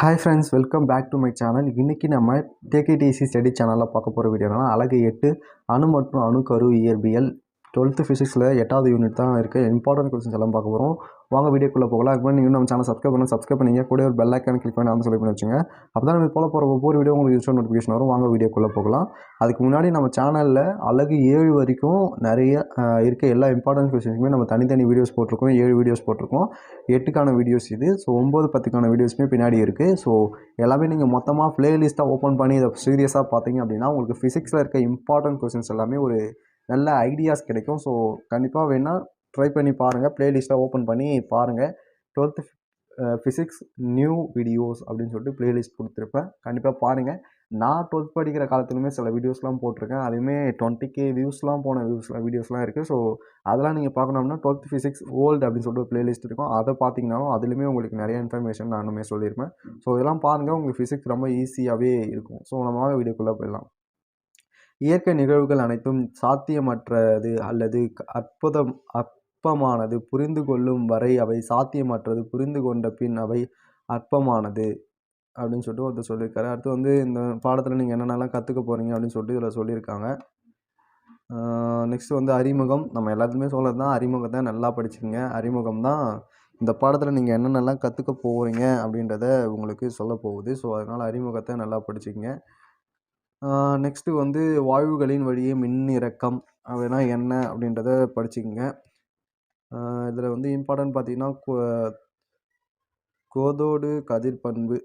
Hi friends welcome back to my channel இன்றைக்கி நம்ம டேகேடிசி study சேனலில் பார்க்க போகிற வீடியோனா அழகு எட்டு அணு மற்றும் அணுக்கரு இயற்பியல் டுவெல்த்து ஃபிசிக்ஸில் எட்டாவது யூனிட் தான் இருக்குது. இம்பார்ட்டன்ட் கொஸ்டின்ஸ் எல்லாம் பார்க்க போகிறோம். வாங்க வீடியோக்குள்ளே போகலாம். அதுக்கு நீங்கள் நம்ம சேனல் சப்ஸ்கிரைப் பண்ணி சப்ஸ்கிரைப் பண்ணிங்க. கூட ஒரு பெல் ஐக்கான் கிளிக் பண்ணி அந்த சொல்லி பண்ணி வச்சுங்க. அப்போ தான் நம்ம போல போகிற ஒவ்வொரு வீடியோ உங்களுக்கு யூஸ் நோட்டிஃபிகேஷன் வரும். வாங்க வீடியோக்குள்ளே போகலாம். அதுக்கு முன்னாடி நம்ம சேனலில் அழகு ஏழு வரைக்கும் நிறைய இருக்க எல்லா இம்பார்ட்டன்ட் கொஸ்டின்ஸுமே நம்ம தனித்தனி வீடியோஸ் போட்டிருக்கோம். ஏழு வீடியோஸ் போட்டிருக்கோம். எட்டுக்கான வீடியோஸ் இது. ஸோ ஒம்பது பத்துக்கான வீடியோஸுமே பின்னாடி இருக்குது ஸோ எல்லாமே நீங்கள் மொத்தமாக ப்ளேலிஸ்ட்டாக ஓப்பன் பண்ணி இதை சீரியஸாக பார்த்தீங்க அப்படின்னா உங்களுக்கு ஃபிசிக்ஸில் இருக்க இம்பார்ட்டன்ட் கொஸ்டின்ஸ் எல்லாமே ஒரு நல்ல ஐடியாஸ் கிடைக்கும். ஸோ கண்டிப்பாக வேணால் ட்ரை பண்ணி பாருங்கள் ப்ளேலிஸ்ட்டாக ஓப்பன் பண்ணி பாருங்கள் டுவெல்த்து ஃபிசிக்ஸ் நியூ வீடியோஸ் அப்படின்னு சொல்லிட்டு ப்ளேலிஸ்ட் கொடுத்துருப்பேன். கண்டிப்பாக பாருங்கள் நான் டுவெல்த் படிக்கிற காலத்துலையுமே சில வீடியோஸ்லாம் போட்டிருக்கேன். அதுவுமே டுவெண்ட்டி கே வியூஸ்லாம் போன வியூஸ்லாம் வீடியோஸ்லாம் இருக்குது ஸோ அதெல்லாம் நீங்கள் பார்க்கணும்னா டுவெல்த் ஃபிசிக்ஸ் ஓல்டு அப்படின்னு சொல்லிட்டு ஒரு ப்ளேலிஸ்ட் இருக்கும். அதை பார்த்தீங்கனாலும் அதுலேயுமே உங்களுக்கு நிறைய இன்ஃபர்மேஷன் நானுமே சொல்லியிருப்பேன் ஸோ இதெல்லாம் பாருங்கள் உங்களுக்கு ஃபிசிக்ஸ் ரொம்ப ஈஸியாகவே இருக்கும். ஸோ நம்ம வீடியோக்குள்ளே போயிடலாம். இயற்கை நிகழ்வுகள் அனைத்தும் சாத்தியமற்றது அல்லது அற்புதம் அற்பமானது. புரிந்து கொள்ளும் வரை அவை சாத்தியமற்றது. புரிந்து கொண்ட பின் அவை அற்பமானது அப்படின்னு சொல்லிட்டு ஒருத்தர் சொல்லியிருக்காரு. அடுத்து வந்து இந்த பாடத்தில் நீங்கள் என்னென்னலாம் கற்றுக்க போகிறீங்க அப்படின்னு சொல்லிட்டு இதில் சொல்லியிருக்காங்க. நெக்ஸ்ட் வந்து அறிமுகம். நம்ம எல்லாத்துக்குமே சொல்கிறது தான் அறிமுகத்தை நல்லா படிச்சுக்கோங்க. அறிமுகம் தான் இந்த பாடத்தில் நீங்கள் என்னென்னலாம் கற்றுக்க போகிறீங்க அப்படின்றத உங்களுக்கு சொல்ல போகுது. ஸோ அதனால் அறிமுகத்தை நல்லா படிச்சுக்கோங்க. நெக்ஸ்ட்டு வந்து வாயுகளின் வழியே மின்னிறக்கம். அப்படின்னா என்ன அப்படின்றத படிச்சுக்கங்க. இதில் வந்து இம்பார்ட்டன்ட் பார்த்தீங்கன்னா கோ- கோதோடு கதிர் பண்பு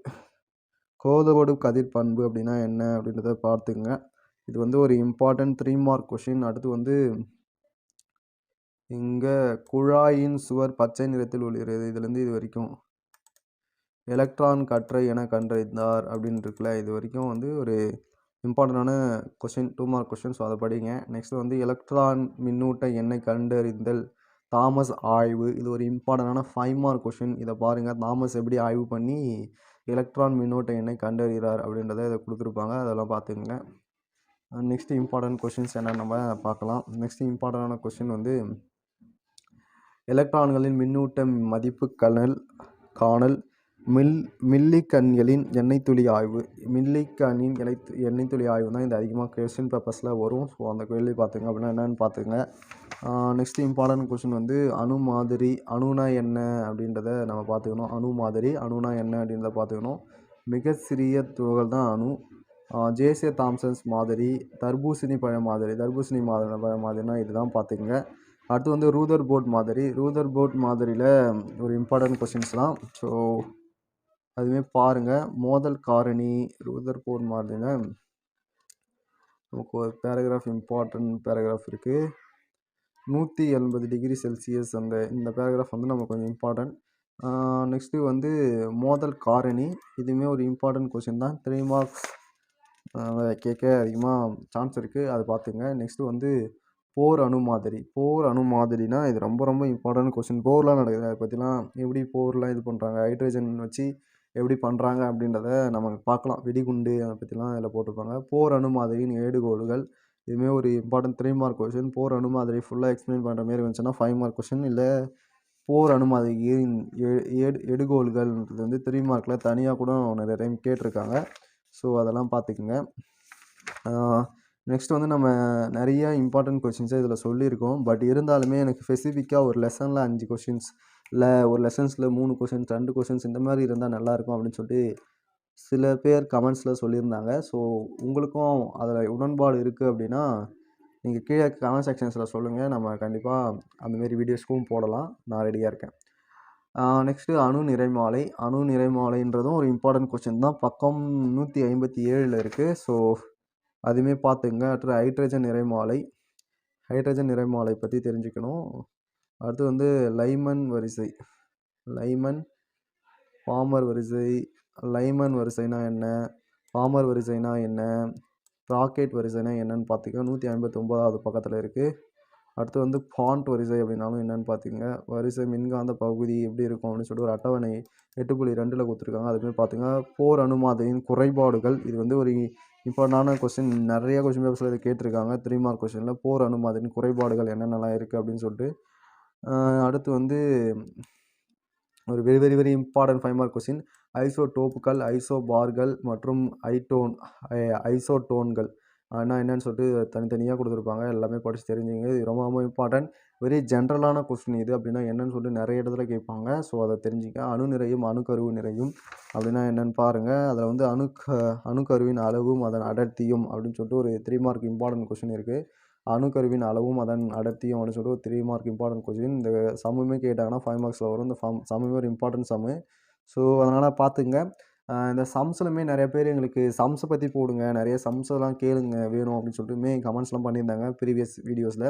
கோதோடு கதிர் பண்பு அப்படின்னா என்ன அப்படின்றத பார்த்துங்க இது வந்து ஒரு இம்பார்ட்டன்ட் த்ரீ மார்க் கொஷின் அடுத்து வந்து இங்கே குழாயின் சுவர் பச்சை நிறத்தில் ஒளிர்கிறது. இதுலேருந்து இது வரைக்கும் எலக்ட்ரான் கற்றை என கண்டறிந்தார் அப்படின்னு இருக்குல்ல. இது வரைக்கும் வந்து ஒரு இம்பார்ட்டண்ட்டான question two mark question so அதை படிங்க. நெக்ஸ்ட் வந்து எலக்ட்ரான் மின்னூட்ட எண்ணெய் கண்டறிந்தல். தாமஸ் ஆய்வு. இது ஒரு இம்பார்ட்டண்டான ஃபைவ் மார்க் கொஷின் இதை பாருங்கள் தாமஸ் எப்படி ஆய்வு பண்ணி எலக்ட்ரான் மின்னோட்ட எண்ணெய் கண்டறிகிறார் அப்படின்றத இதை கொடுத்துருப்பாங்க. அதெல்லாம் பார்த்துக்குங்க. நெக்ஸ்ட் இம்பார்ட்டன்ட் கொஷின்ஸ் என்ன நம்ம பார்க்கலாம். நெக்ஸ்ட் இம்பார்ட்டண்டான கொஷின் வந்து எலக்ட்ரான்களின் மின்னூட்ட மதிப்பு கணல் காணல். மில் மில்லிகன்களின் எண்ணெய் துளி ஆய்வு. மில்லிகனின் எண்ணெய் எண்ணெய் துளி ஆய்வு தான் இது அதிகமாக கொஸ்டின் பேப்பர்ஸில் வரும். ஸோ அந்த கேள்வி பார்த்துங்க அப்படின்னா என்னென்னு பார்த்துங்க. நெக்ஸ்ட் இம்பார்ட்டன்ட் கொஷின் வந்து அணு மாதிரி அணுனா என்ன அப்படின்றத நம்ம பார்த்துக்கணும். அணு மாதிரி அணுனா என்ன அப்படின்றத பார்த்துக்கணும். மிக சிறிய துகள் தான் அணு. ஜேசே தாம்சன்ஸ் மாதிரி தர்பூசணி பழ மாதிரி தர்பூசணி மாதிரி பழ மாதிரினா இதுதான் பார்த்துக்குங்க. அடுத்து வந்து ரூதர் போர்ட் மாதிரி. ரூதர் போர்ட் மாதிரியில் ஒரு இம்பார்ட்டன்ட் கொஷின்ஸ்லாம் ஸோ அதுவுமே பாருங்கள் மோதல் காரணி ரூதர் போர் மாதிரினா நமக்கு ஒரு பேராகிராஃப் இம்பார்ட்டன்ட் பேராகிராஃப் இருக்குது நூற்றி எண்பது டிகிரி செல்சியஸ் அந்த இந்த பேராகிராஃப் வந்து நமக்கு கொஞ்சம் இம்பார்ட்டன்ட் நெக்ஸ்ட்டு வந்து மோதல் காரணி. இதுவுமே ஒரு இம்பார்ட்டன்ட் கொஷின் தான். த்ரீ மார்க்ஸ் கேட்க அதிகமாக சான்ஸ் இருக்குது அதை பார்த்துங்க. நெக்ஸ்ட்டு வந்து போர் அணு மாதிரி. போர் அணு மாதிரினா இது ரொம்ப ரொம்ப இம்பார்ட்டன்ட் கொஷின் போர்லாம் நடக்குது. அதை பற்றிலாம் எப்படி போர்லாம் இது பண்ணுறாங்க ஹைட்ரஜன் வச்சு எப்படி பண்ணுறாங்க அப்படின்றத நம்ம பார்க்கலாம். வெடிகுண்டு அதை பற்றிலாம் இதில் போட்டிருப்பாங்க. போர் அணுமாதிரியின் ஏடுகோள்கள் இதுவுமே ஒரு important three mark question Bohr அணுமாதிரி ஃபுல்லாக எக்ஸ்பிளைன் பண்ணுற மாதிரி வந்துச்சுன்னா ஃபைவ் மார்க் கொஷின் இல்லை போர் அணுமாதிரியின் ஏடு எடுகோள்கள்ன்றது வந்து த்ரீ மார்க்கில் தனியாக கூட நிறைய டைம் கேட்டிருக்காங்க. ஸோ அதெல்லாம் பார்த்துக்குங்க. நெக்ஸ்ட் வந்து நம்ம நிறைய இம்பார்ட்டன்ட் கொஷின்ஸை இதில் சொல்லியிருக்கோம். பட் இருந்தாலுமே எனக்கு ஸ்பெசிஃபிக்காக ஒரு லெசனில் அஞ்சு கொஷின்ஸ் இல்லை ஒரு லெசன்ஸில் மூணு கொஷின்ஸ் ரெண்டு கொஷின்ஸ் இந்த மாதிரி இருந்தால் நல்லாயிருக்கும் அப்படின்னு சொல்லிட்டு சில பேர் கமெண்ட்ஸில் சொல்லியிருந்தாங்க. ஸோ உங்களுக்கும் அதில் உடன்பாடு இருக்குது அப்படின்னா நீங்கள் கீழே கமெண்ட் செக்ஷன்ஸில் சொல்லுங்கள் நம்ம கண்டிப்பாக அந்தமாரி வீடியோஸ்க்கும் போடலாம். நான் ரெடியாக இருக்கேன். நெக்ஸ்ட்டு அணு நிறைமாலை. அணு நிறைமாலைன்றதும் ஒரு இம்பார்ட்டன்ட் கொஸ்டின் தான். பக்கம் நூற்றி ஐம்பத்தி ஏழில் இருக்குது ஸோ அதுவுமே பார்த்துங்க. அடுத்து ஹைட்ரஜன் நிறைமாலை. ஹைட்ரஜன் நிறைமாலை பற்றி தெரிஞ்சுக்கணும். அடுத்து வந்து லைமன் வரிசை. லைமன் பாமர் வரிசை. லைமன் வரிசைனா என்ன? பாமர் வரிசைனா என்ன? ராக்கெட் வரிசைனா என்னன்னு பார்த்துக்க நூற்றி ஐம்பத்தொம்போதாவது பக்கத்தில் இருக்குது அடுத்து வந்து ஃபாண்ட் வரிசை அப்படின்னாலும் என்னன்னு பார்த்துங்க. வரிசை மின்காந்த பகுதி எப்படி இருக்கும் அப்படின்னு சொல்லிட்டு ஒரு அட்டவணை எட்டு புள்ளி ரெண்டில் கொடுத்துருக்காங்க. அதுமாதிரி பார்த்துங்க போர் அனுமாதையின் குறைபாடுகள். இது வந்து ஒரு இம்பார்ட்டண்டான கொஸ்டின் நிறைய கொஸ்டின் பேப்பர்ஸில் இதை கேட்டிருக்காங்க. த்ரீ மார்க் கொஸ்டினில் போர் அனுமாதையின் குறைபாடுகள் என்னென்னலாம் இருக்குது அப்படின்னு சொல்லிட்டு. அடுத்து வந்து ஒரு very very very important five mark question ஐசோடோப்புகள் ஐசோபார்கள் மற்றும் ஐடோன் ஐசோடோன்கள். ஆனால் என்னன்னு சொல்லிட்டு தனித்தனியாக கொடுத்துருப்பாங்க. எல்லாமே படித்து தெரிஞ்சுங்க. இது ரொம்ப ரொம்ப இம்பார்ட்டன்ட் வெரி ஜென்ரலான கொஸ்டின் இது அப்படின்னா என்னன்னு சொல்லிட்டு நிறைய இடத்துல கேட்பாங்க. ஸோ அதை தெரிஞ்சுக்க. அணு நிறையும் அணுக்கருவு நிறையும் அப்படின்னா என்னன்னு பாருங்கள் அதில் வந்து அணுக்க அணுக்கருவின் அளவும் அதன் அடர்த்தியும் அப்படின்னு சொல்லிட்டு ஒரு த்ரீ மார்க் இம்பார்ட்டன்ட் கொஸ்டின் இருக்குது அணுக்கருவின் அளவும் அதன் அடர்த்தியும் அப்படின்னு சொல்லிட்டு ஒரு த்ரீ மார்க் இம்பார்ட்டன்ட் கொஸ்டின் இந்த சம்முமே கேட்டாங்கன்னா ஃபைவ் மார்க்ஸில் வரும். இந்த ஃபம் சம்முமே ஒரு இம்பார்ட்டன்ட் சம்மு ஸோ அதனால் பார்த்துங்க. இந்த சம்ஸ்லுமே நிறைய பேர் எங்களுக்கு சம்ஸை பற்றி போடுங்க நிறைய சம்ஸெல்லாம் கேளுங்க வேணும் அப்படின்னு சொல்லிட்டுமே கமெண்ட்ஸ்லாம் பண்ணியிருந்தாங்க ப்ரீவியஸ் வீடியோஸில்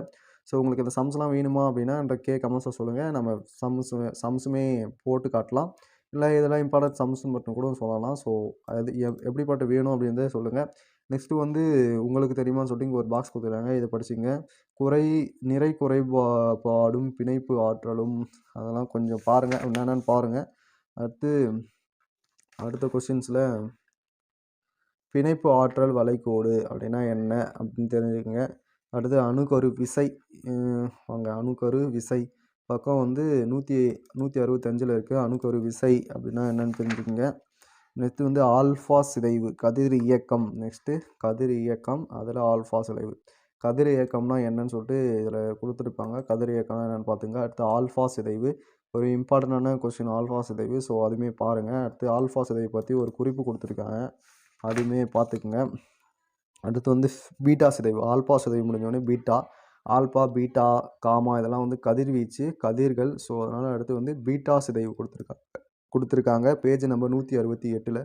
ஸோ உங்களுக்கு இந்த சம்ஸ்லாம் வேணுமா அப்படின்னா என்ற கே கமெண்ட்ஸை சொல்லுங்கள் நம்ம சம்ஸ் சம்ஸுமே போட்டு காட்டலாம். இல்லை இதெல்லாம் இம்பார்ட்டன்ட் சம்ஸ் மட்டும் கூட சொல்லலாம். ஸோ அது எப் எப்படிப்பட்ட வேணும் அப்படின்றத சொல்லுங்கள் நெக்ஸ்ட்டு வந்து உங்களுக்கு தெரியுமான்னு சொல்லிட்டு இங்கே ஒரு பாக்ஸ் கொடுத்துருக்காங்க. இதை படிச்சுங்க குறை நிறை குறைபாடும் பிணைப்பு ஆற்றலும். அதெல்லாம் கொஞ்சம் பாருங்கள் என்னென்னு பாருங்கள் அடுத்து அடுத்த கொஸ்டின்ஸில் பிணைப்பு ஆற்றல் வளைகோடு அப்படின்னா என்ன அப்படின்னு தெரிஞ்சுக்கோங்க. அடுத்து அணுக்கரு விசை வாங்க அணுக்கரு விசை. பக்கம் வந்து நூற்றி நூற்றி அறுபத்தஞ்சில் இருக்குது அணுக்கரு விசை அப்படின்னா என்னென்னு தெரிஞ்சுக்கோங்க. நெக்ஸ்ட்டு வந்து ஆல்ஃபா சிதைவு கதிர் இயக்கம். நெக்ஸ்ட்டு கதிர் இயக்கம் அதில் ஆல்ஃபா சிதைவு. கதிர் இயக்கம்னா என்னன்னு சொல்லிட்டு இதில் கொடுத்துருப்பாங்க. கதிர் இயக்கம்னா என்னென்னு பார்த்துங்க. அடுத்து ஆல்ஃபா சிதைவு ஒரு இம்பார்ட்டண்ட்டான கொஸ்டின் ஆல்ஃபா சிதைவு ஸோ அதுவுமே பாருங்கள் அடுத்து ஆல்ஃபா சிதைவு பற்றி ஒரு குறிப்பு கொடுத்துருக்காங்க. அதுவுமே பார்த்துக்குங்க. அடுத்து வந்து பீட்டா சிதைவு ஆல்பா சிதைவு முடிஞ்சோடனே பீட்டா ஆல்பா பீட்டா காமா இதெல்லாம் வந்து கதிர்வீச்சு கதிர்கள். ஸோ அதனால் அடுத்து வந்து பீட்டா சிதைவு கொடுத்துருக்காங்க கொடுத்துருக்காங்க. பேஜ் நம்பர் நூற்றி அறுபத்தி எட்டில்.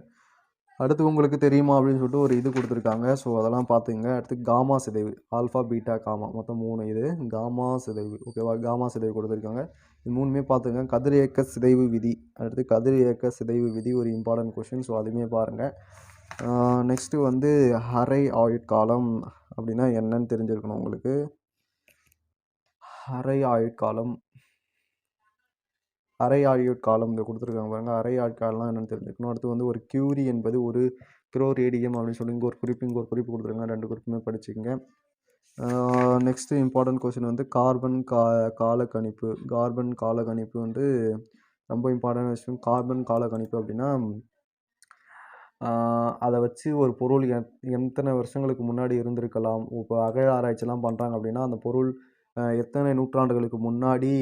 அடுத்து உங்களுக்கு தெரியுமா அப்படின்னு சொல்லிட்டு ஒரு இது கொடுத்துருக்காங்க. ஸோ அதெல்லாம் பார்த்துங்க அடுத்து காமா சிதைவு ஆல்ஃபா பீட்டா காமா மொத்தம் மூணு இது. காமா சிதைவு ஓகேவா காமா சிதைவு கொடுத்துருக்காங்க. இது மூணுமே பார்த்துங்க. கதிரியக்க சிதைவு விதி. அடுத்து கதிரியக்க சிதைவு விதி ஒரு இம்பார்ட்டன்ட் கொஷின் ஸோ அதுவுமே பாருங்கள் நெக்ஸ்ட்டு வந்து அரை ஆயுட்காலம் அப்படின்னா என்னன்னு தெரிஞ்சிருக்கணும் உங்களுக்கு. அரை ஆயுட்காலம் அரை ஆயுட்காலம் இதை கொடுத்துருக்காங்க பாருங்கள் அரை ஆயுட்காலம்லாம் என்னென்னு தெரிஞ்சுக்கணும் அடுத்து வந்து ஒரு கியூரி என்பது ஒரு கிரோ ரேடியம் அப்படின்னு சொல்லி இங்கே ஒரு குறிப்பு இங்கே ஒரு குறிப்பு கொடுத்துருக்காங்க. ரெண்டு குறிப்புமே படிச்சுக்கங்க. நெக்ஸ்ட்டு இம்பார்ட்டன்ட் கொஸ்டின் வந்து கார்பன் கா காலக்கணிப்பு. கார்பன் காலக்கணிப்பு வந்து ரொம்ப இம்பார்ட்டன்ட் விஷயம். கார்பன் காலக்கணிப்பு அப்படின்னா அதை வச்சு ஒரு பொருள் எத் எத்தனை வருஷங்களுக்கு முன்னாடி இருந்திருக்கலாம். இப்போ அகழ ஆராய்ச்சிலாம் பண்ணுறாங்க அப்படின்னா அந்த பொருள் எத்தனை நூற்றாண்டுகளுக்கு முன்னாடி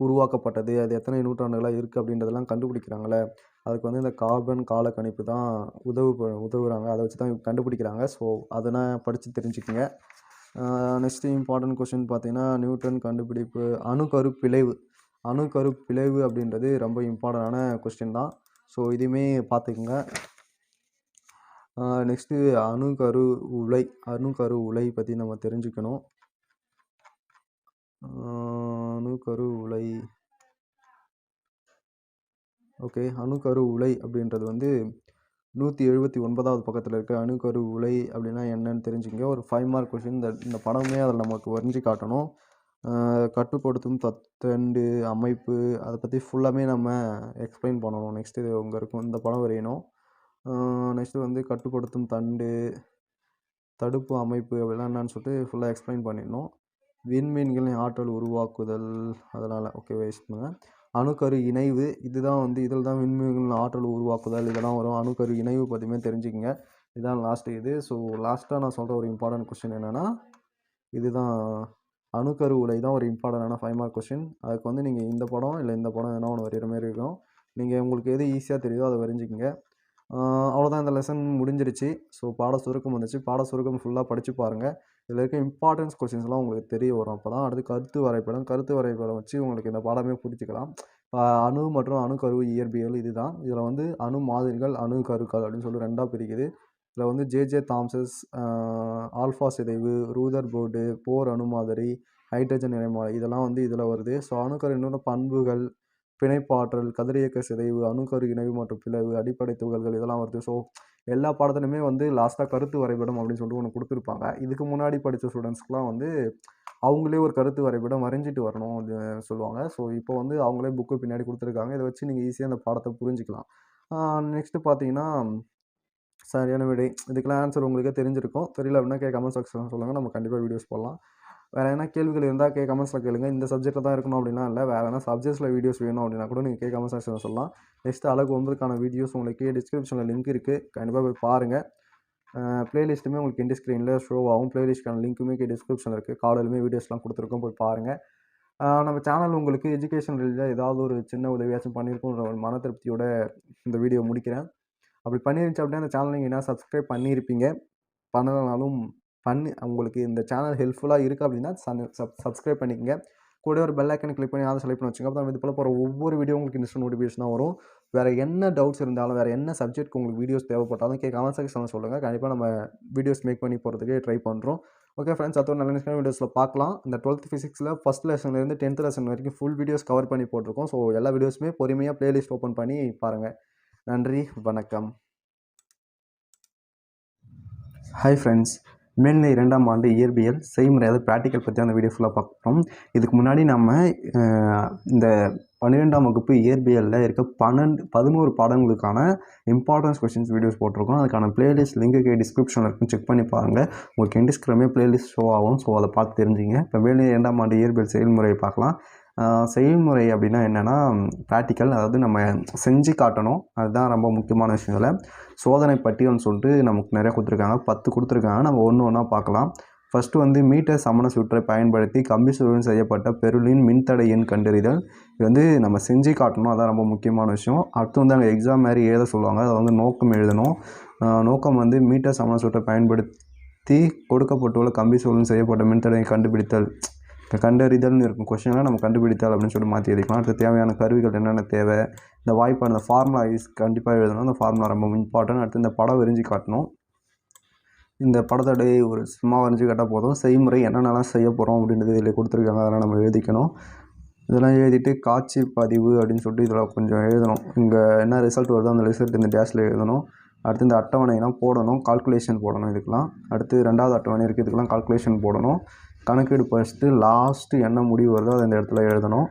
உருவாக்கப்பட்டது அது எத்தனை நூற்றாண்டுகளாக இருக்குது அப்படின்றதெல்லாம் கண்டுபிடிக்கிறாங்களே அதுக்கு வந்து இந்த கார்பன் காலக்கணிப்பு தான் உதவு ப- உதவுறாங்க. அதை வச்சு தான் கண்டுபிடிக்கிறாங்க. ஸோ அதை நான் படித்து தெரிஞ்சுக்கங்க. நெக்ஸ்ட்டு இம்பார்ட்டன்ட் கொஸ்டின் பார்த்தீங்கன்னா நியூட்டன் கண்டுபிடிப்பு அணுக்கரு பிளவு அணுக்கரு பிளவு அப்படின்றது ரொம்ப இம்பார்ட்டண்டான கொஸ்டின் தான். ஸோ இதுவுமே பார்த்துக்குங்க. நெக்ஸ்ட்டு அணுக்கரு உலை அணுக்கரு உலை பற்றி நம்ம தெரிஞ்சுக்கணும். அணுக்கரு உலை. ஓகே அணுக்கரு உலை அப்படின்றது வந்து நூற்றி எழுபத்தி ஒன்பதாவது பக்கத்தில் இருக்க அணுக்கரு உலை அப்படின்னா என்னன்னு தெரிஞ்சுங்க ஒரு ஃபைவ் மார்க் கொஷின் இந்த இந்த படமே அதில் நமக்கு வரைஞ்சி காட்டணும். கட்டுப்படுத்தும் தத்தண்டு அமைப்பு அதை பற்றி ஃபுல்லாமே நம்ம எக்ஸ்பிளைன் பண்ணணும். நெக்ஸ்ட்டு இது உங்கள் இருக்கும் இந்த படம் வரையணும். நெக்ஸ்ட்டு வந்து கட்டுப்படுத்தும் தண்டு தடுப்பு அமைப்பு அப்படிலாம் என்னன்னு சொல்லிட்டு ஃபுல்லாக எக்ஸ்பிளைன் பண்ணிடணும். விண்மீன்களின் ஆற்றல் உருவாக்குதல் அதனால் ஓகே வேஸ்ட் பண்ணுங்கள் அணுக்கரு இணைவு இதுதான் வந்து இதில் தான் விண்மீன் ஆற்றல் உருவாக்குதல் இதெல்லாம் வரும். அணுக்கரு இணைவு பற்றியுமே தெரிஞ்சுக்கங்க. இதுதான் லாஸ்ட்டு இது. ஸோ லாஸ்ட்டாக நான் சொல்கிற ஒரு இம்பார்ட்டன்ட் கொஷின் என்னென்னா இதுதான் அணுக்கரு உலை தான் ஒரு இம்பார்ட்டண்டான ஃபைவ் மார்க் கொஷின் அதுக்கு வந்து நீங்கள் இந்த படம் இல்லை இந்த படம் எதனா ஒன்று வரைகிற மாதிரி இருக்கும். நீங்கள் உங்களுக்கு எது ஈஸியாக தெரியுதோ அதை வரைஞ்சிக்கங்க. அவ்வளோதான் இந்த லெசன் முடிஞ்சிருச்சு. ஸோ பாட சுருக்கம் வந்துச்சு. பாட சுருக்கம் ஃபுல்லாக படித்து பாருங்கள் இதில் இருக்க இம்பார்ட்டன்ஸ் கொஸ்டின்ஸ்லாம் உங்களுக்கு தெரிய வரும். அப்போ தான் அடுத்து கருத்து வரைபடம் கருத்து வரைபடம் வச்சு உங்களுக்கு இந்த பாடமே புரிஞ்சுக்கலாம். அணு மற்றும் அணுக்கருவு இயற்பியல் இதுதான். இதில் வந்து அணு மாதிரிகள் அணு கருக்கள் அப்படின்னு சொல்லி ரெண்டாக பிரிக்குது. இதில் வந்து ஜேஜே தாம்சஸ் ஆல்ஃபா சிதைவு ரூதர் போர்டு போர் அணு மாதிரி ஹைட்ரஜன் நிலைமாலை இதெல்லாம் வந்து இதில் வருது. ஸோ அணுக்கரு இன்னொரு பண்புகள் பிணைப்பாற்றல் கதிரியக்க சிதைவு அணுக்கரு இணைவு மற்றும் பிளவு அடிப்படை துகள்கள் இதெல்லாம் வருது. ஸோ எல்லா பாடத்துலையுமே வந்து லாஸ்ட்டாக கருத்து வரைபடம் அப்படின்னு சொல்லிட்டு ஒன்று கொடுத்துருப்பாங்க. இதுக்கு முன்னாடி படித்த ஸ்டூடெண்ட்ஸ்க்குலாம் வந்து அவங்களே ஒரு கருத்து வரைபடம் வரைஞ்சிட்டு வரணும் அப்படின்னு சொல்லுவாங்க. ஸோ இப்போ வந்து அவங்களே புக்கு பின்னாடி கொடுத்துருக்காங்க. இதை வச்சு நீங்கள் ஈஸியாக அந்த பாடத்தை புரிஞ்சுக்கலாம். நெக்ஸ்ட்டு பார்த்தீங்கன்னா சரியான விடை. இதுக்கெல்லாம் ஆன்சர் உங்களுக்கே தெரிஞ்சிருக்கும். தெரியல அப்படின்னா கே கமெண்ட் செக்ஷன் சொல்லுங்கள் நம்ம கண்டிப்பாக வீடியோஸ் போடலாம். வேறு எதனா கேள்விகள் இருந்தால் கே கமெண்ட்ஸில் கேளுங்க. இந்த சப்ஜெக்ட்டில் தான் இருக்கணும் அப்படின்னா இல்லை வேறு எதனா சப்ஜெக்ட்ஸில் வீடியோஸ் வேணும் அப்படின்னா கூட நீங்கள் கே கமெண்ட் செக்ஷனில் சொல்லலாம். நெக்ஸ்ட் அழகு ஒன்பதுக்கான வீடியோஸ் உங்களுக்கு டிஸ்கிரிப்ஷனில் லிங்க் இருக்குது கண்டிப்பாக போய் பாருங்கள் ப்ளேலிஸ்ட்டுமே உங்களுக்கு இண்டி ஸ்க்ரீனில் ஷோ ஆகும். ப்ளேலிஸ்ட்க்கான லிங்க்குமே டிஸ்கிரிப்ஷனில் இருக்குது காலையிலுமே வீடியோஸ்லாம் கொடுத்துருக்கோம் போய் பாருங்கள் நம்ம சேனல் உங்களுக்கு எஜுகேஷன் ரிலேட்டாக ஏதாவது ஒரு சின்ன உதவியாச்சும் பண்ணியிருக்கோன்ற ஒரு மன திருப்தியோட இந்த வீடியோ முடிக்கிறேன். அப்படி பண்ணிருந்துச்சு அப்படின்னா அந்த சேனல் நீங்கள் என்ன சப்ஸ்கிரைப் பண்ணியிருப்பீங்க பண்ணலனாலும் பண்ணி உங்களுக்கு இந்த சேனல் ஹெல்ப்ஃபுல்லாக இருக்குது அப்படின்னா சப் சப்ஸ்கிரைப் பண்ணிக்கங்க. கூட ஒரு பெல் ஐக்கனை கிளிக் பண்ணி அதை செலக்ட் பண்ணி வச்சுங்க அப்போ இது போல் போகிற ஒவ்வொரு வீடியோ உங்களுக்கு இன்ஸ்டன்ட் நோட்டிஃபிகேஷனாக வரும். வேறு என்ன டவுட்ஸ் இருந்தாலும் வேறு என்ன சப்ஜெக்ட்க்கு உங்களுக்கு வீடியோஸ் தேவைப்பட்டாலும் கே கமெண்ட் செக்ஷனில் சொல்லுங்கள் கண்டிப்பாக நம்ம வீடியோஸ் மேக் பண்ணி போகிறதுக்கு ட்ரை பண்ணுறோம் ஓகே ஃப்ரெண்ட்ஸ் அதோட நல்ல வீடியோஸில் பார்க்கலாம். இந்த டுவெல்த் ஃபிசிக்ஸில் ஃபஸ்ட் லெசன்லேருந்து டென்த் லெசன் வரைக்கும் ஃபுல் வீடியோஸ் கவர் பண்ணி போட்டிருக்கோம். ஸோ எல்லா வீடியோஸுமே பொறுமையாக ப்ளேலிஸ்ட் ஓப்பன் பண்ணி பாருங்கள் நன்றி வணக்கம். ஹாய் ஃப்ரெண்ட்ஸ் மேல்நிலை இரண்டாம் ஆண்டு இயற்பியல் செய்முறை அதாவது ப்ராக்டிக்கல் பற்றி அந்த வீடியோ ஃபுல்லாக பார்க்குறோம். இதுக்கு முன்னாடி நம்ம இந்த பன்னிரெண்டாம் வகுப்பு இயற்பியலில் இருக்க பன்னெண்டு பதினோரு பாடங்களுக்கான இம்பார்ட்டன்ஸ் கொஸ்டின்ஸ் வீடியோஸ் போட்டிருக்கோம். அதுக்கான பிளேலிஸ்ட் லிங்க்கு டிஸ்கிரிப்ஷனில் இருக்கும். செக் பண்ணி பாருங்கள் உங்களுக்கு இண்டிஸ்கிரமே பிளேலிஸ்ட் ஷோ ஆகும். ஸோ அதை பார்த்து தெரிஞ்சுங்க. இப்போ மேல்நிலை இரண்டாம் ஆண்டு இயற்பியல் செயல்முறையை பார்க்கலாம். செயல்முறை அப்படின்னா என்னென்னா ப்ராக்டிக்கல் அதாவது நம்ம செஞ்சு காட்டணும். அதுதான் ரொம்ப முக்கியமான விஷயம் இதில். சோதனை பட்டியல்னு சொல்லிட்டு நமக்கு நிறைய கொடுத்துருக்காங்க. பத்து கொடுத்துருக்காங்க. நம்ம ஒன்று ஒன்றா பார்க்கலாம். ஃபஸ்ட்டு வந்து மீட்டர் சமண சுற்றை பயன்படுத்தி கம்பி சுருள் செய்யப்பட்ட பெருளின் மின்தடை எண் கண்டறிதல். இது வந்து நம்ம செஞ்சு காட்டணும். அதான் ரொம்ப முக்கியமான விஷயம். அடுத்து வந்து அங்கே எக்ஸாம் மாதிரி எழுத சொல்லுவாங்க. அதை வந்து நோக்கம் எழுதணும். நோக்கம் வந்து மீட்டர் சமண சுற்றை பயன்படுத்தி கொடுக்கப்பட்டுள்ள கம்பி சுருள் செய்யப்பட்ட மின்தடையை கண்டுபிடித்தல். கண்டறிதல்னு இருக்கும் கொஷனில் நம்ம கண்டுபிடித்தல் அப்படின்னு சொல்லி மாற்றி எழுதிக்கலாம். அடுத்து தேவையான கருவிகள் என்னென்ன தேவை? இந்த வாய்ப்பாடு அந்த ஃபார்முலா யூஸ் கண்டிப்பாக எழுதணும். அந்த ஃபார்முலா ரொம்ப இம்பார்ட்டன்ட் அடுத்து இந்த படம் விரிஞ்சு காட்டணும். இந்த படத்தோட ஒரு சும்மா வரைஞ்சி காட்டால் போதும். செய்முறை என்னென்னலாம் செய்ய போகிறோம் அப்படின்றது இதில் கொடுத்துருக்காங்க. அதெல்லாம் நம்ம எழுதிக்கணும். இதெல்லாம் எழுதிட்டு காட்சி பதிவு அப்படின்னு சொல்லிட்டு இதில் கொஞ்சம் எழுதணும். இங்கே என்ன ரிசல்ட் வருதோ அந்த ரிசல்ட் இந்த டேஷில் எழுதணும். அடுத்து இந்த அட்டவணையெல்லாம் போடணும். கால்குலேஷன் போடணும் இதுக்கெலாம் அடுத்து ரெண்டாவது அட்டவணை இருக்குது இதுக்கெல்லாம் கால்குலேஷன் போடணும். கணக்கீடு ஃபஸ்ட்டு லாஸ்ட்டு என்ன முடிவு வருதோ அதை இந்த இடத்துல எழுதணும்.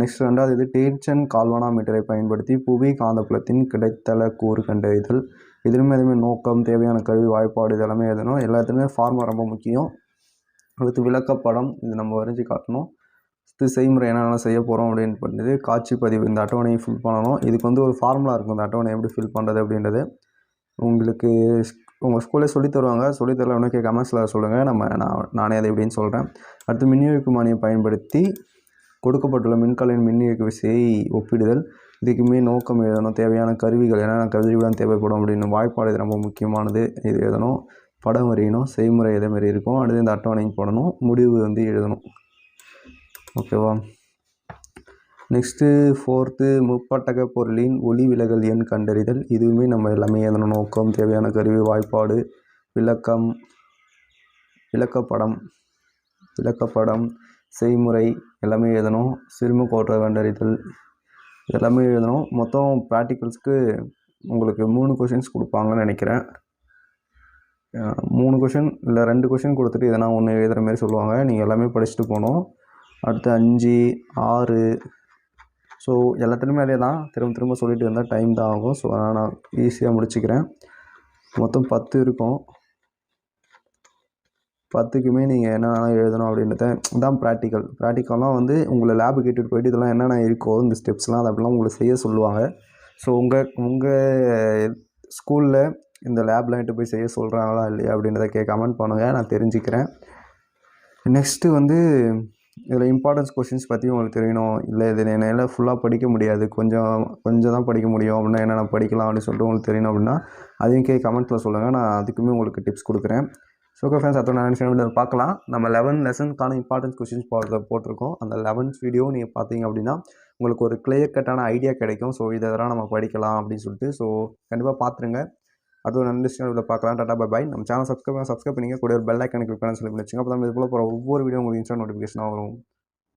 நெக்ஸ்ட் ரெண்டாவது இது டேர்ச்சன் கால்வனாமீட்டரை பயன்படுத்தி புவி காந்தப்புலத்தின் கிடைத்தல கூறு கண்டறிதல் இதுலையுமே எதுவுமே நோக்கம் தேவையான கருவி வாய்ப்பாடு இதெல்லாமே எழுதணும். எல்லாத்துலேயுமே ஃபார்மா ரொம்ப முக்கியம். அடுத்து விளக்கப்படம் இது நம்ம வரைஞ்சி காட்டணும். அடுத்து செய்முறை என்னென்ன செய்ய போகிறோம் அப்படின்னு பண்ணுறது காட்சி பதிவு இந்த அட்டவணையை ஃபில் பண்ணணும். இதுக்கு வந்து ஒரு ஃபார்முலா இருக்கும் இந்த அட்டவணை எப்படி ஃபில் பண்ணுறது அப்படின்றது. உங்களுக்கு உங்கள் ஸ்கூலில் சொல்லித் தருவாங்க. சொல்லி தரல கமெண்ட்ஸில் சொல்லுங்கள் நம்ம நான் நானே அதை எப்படின்னு சொல்கிறேன் அடுத்து மின்னியக்கு மானியம் பயன்படுத்தி கொடுக்கப்பட்டுள்ள மின்கலின் மின்னியக்கு விசையை ஒப்பிடுதல். இதுக்குமே நோக்கம் எழுதணும். தேவையான கருவிகள் என்னென்ன கருவிகளும் தேவைப்படும் அப்படின்னு வாய்ப்பாடு இது ரொம்ப முக்கியமானது. இது எழுதணும். படம் வரையணும். செய்முறை இதே மாதிரி இருக்கும். அடுத்து இந்த அட்டவணையும் போடணும். முடிவு வந்து எழுதணும். ஓகேவா? நெக்ஸ்ட்டு ஃபோர்த்து முப்பட்டக பொருளின் ஒளி விலகல் எண் கண்டறிதல். இதுவுமே நம்ம எல்லாமே எழுதணும். நோக்கம் தேவையான கருவி வாய்ப்பாடு விளக்கம் விளக்கப்படம் விளக்கப்படம் செய்முறை எல்லாமே எழுதணும். சிறும கோற்ற கண்டறிதல் எல்லாமே எழுதணும். மொத்தம் ப்ராக்டிக்கல்ஸ்க்கு உங்களுக்கு மூணு கொஷின்ஸ் கொடுப்பாங்கன்னு நினைக்கிறேன். மூணு கொஷின் இல்லை ரெண்டு கொஷின் கொடுத்துட்டு எதனா ஒன்று எழுதுகிற மாதிரி சொல்லுவாங்க. நீங்கள் எல்லாமே படிச்சுட்டு போகணும். அடுத்து அஞ்சு ஆறு ஸோ எல்லாத்துலேயுமே அதே தான். திரும்ப திரும்ப சொல்லிட்டு இருந்தால் டைம் தான் ஆகும். ஸோ அதனால் நான் ஈஸியாக முடிச்சுக்கிறேன். மொத்தம் பத்து இருக்கும். பத்துக்குமே நீங்கள் என்னென்ன எழுதணும் அப்படின்றத தான் ப்ராக்டிக்கல் ப்ராக்டிக்கல்லாம் வந்து உங்களை லேபு கேட்டுட்டு போயிட்டு இதெல்லாம் என்னென்ன இருக்கோ இந்த ஸ்டெப்ஸ்லாம் அது அப்படிலாம் உங்களை செய்ய சொல்லுவாங்க. ஸோ உங்கள் உங்கள் ஸ்கூலில் இந்த லேப்லாம் எட்டு போய் செய்ய சொல்கிறாங்களா இல்லையா அப்படின்றத கே கமெண்ட் பண்ணுங்கள் நான் தெரிஞ்சுக்கிறேன். நெக்ஸ்ட்டு வந்து இதில் இம்பார்ட்டன்ஸ் கொஷின்ஸ் பற்றி உங்களுக்கு தெரியணும். இல்லை இது என்னால் ஃபுல்லாக படிக்க முடியாது. கொஞ்சம் கொஞ்சம் தான் படிக்க முடியும் அப்படின்னா என்னென்ன படிக்கலாம் அப்படின்னு சொல்லிட்டு உங்களுக்கு தெரியணும் அப்படின்னா அதையும் கே கமெண்ட்டில் சொல்லுங்கள் நான் அதுக்குமே உங்களுக்கு டிப்ஸ் கொடுக்குறேன். ஸோ ஓகே ஃப்ரெண்ட்ஸ் அதோட நான் பார்க்கலாம். நம்ம லெவன் லெசனுக்கான இம்பார்ட்டன்ஸ் கொஷின்ஸ் போடுறத போட்டிருக்கோம். அந்த லெவன்ஸ் வீடியோ நீங்கள் பார்த்தீங்க அப்படின்னா உங்களுக்கு ஒரு கிளியர் கட்டான ஐடியா கிடைக்கும். ஸோ இதெல்லாம் நம்ம படிக்கலாம் அப்படின்னு சொல்லிட்டு. ஸோ கண்டிப்பாக பார்த்துருங்க. அதுவும் நல்ல விஷயம் பார்க்கலாம். Tata bye bye. நம்ம சேனல் சப்ஸ்கிரைப் சப்ஸ்கிரைப் பண்ணிங்க கூட ஒரு பெல் ஐக்கனை கிளிக் பண்ண சொல்லி வச்சுங்க அப்போ தான் இது போல் போகிற ஒவ்வொரு வீடியோ உங்களுக்கு இன்ஸ்டா நோட்டிஃபிகேஷனாக வரும்.